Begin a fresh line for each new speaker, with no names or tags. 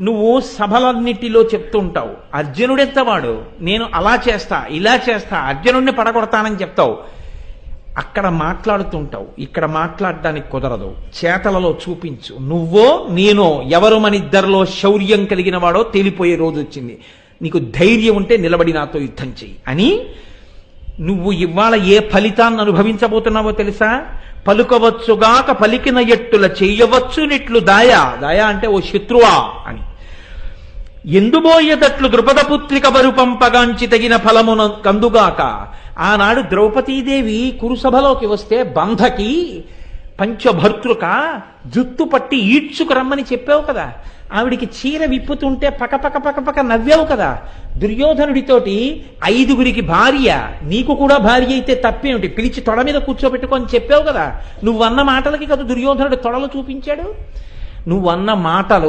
నువ్వు సభలన్నిటిలో చెప్తూ ఉంటావు. అర్జునుడెంతవాడు? నేను అలా చేస్తా ఇలా చేస్తా అర్జునుడిని పడగొడతానని చెప్తావు. అక్కడ మాట్లాడుతుంటావు ఇక్కడ మాట్లాడడానికి కుదరదు. చేతలలో చూపించు. నువ్వో నేనో ఎవరు మన ఇద్దరిలో శౌర్యం కలిగిన వాడో తేలిపోయే రోజు వచ్చింది. నీకు ధైర్యం ఉంటే నిలబడి నాతో యుద్ధం చెయ్యి. అని నువ్వు ఇవాళ ఏ ఫలితాన్ని అనుభవించబోతున్నావో తెలుసా? పలుకవచ్చుగాక పలికిన ఎట్టుల చేయవచ్చునిట్లు దాయా. దాయా అంటే ఓ శత్రువా అని. ఎందుబోయేటట్లు ద్రుపదపుత్రిక బరు పంపగాంచి తగిన ఫలమున కందుగాక. ఆనాడు ద్రౌపదీదేవి కురుసభలోకి వస్తే బంధకి పంచభర్తృక జుత్తు పట్టి ఈడ్చుకు రమ్మని చెప్పావు కదా. ఆవిడికి చీర విప్పుతుంటే పకపక పకపక నవ్వావు కదా. దుర్యోధనుడితోటి ఐదుగురికి భార్య నీకు కూడా భార్య అయితే తప్పేమిటి? పిలిచి తొడ మీద కూర్చోబెట్టుకొని చెప్పావు కదా. నువ్వన్న మాటలకి కదా దుర్యోధనుడు తొడలు చూపించాడు? నువ్వన్న మాటలు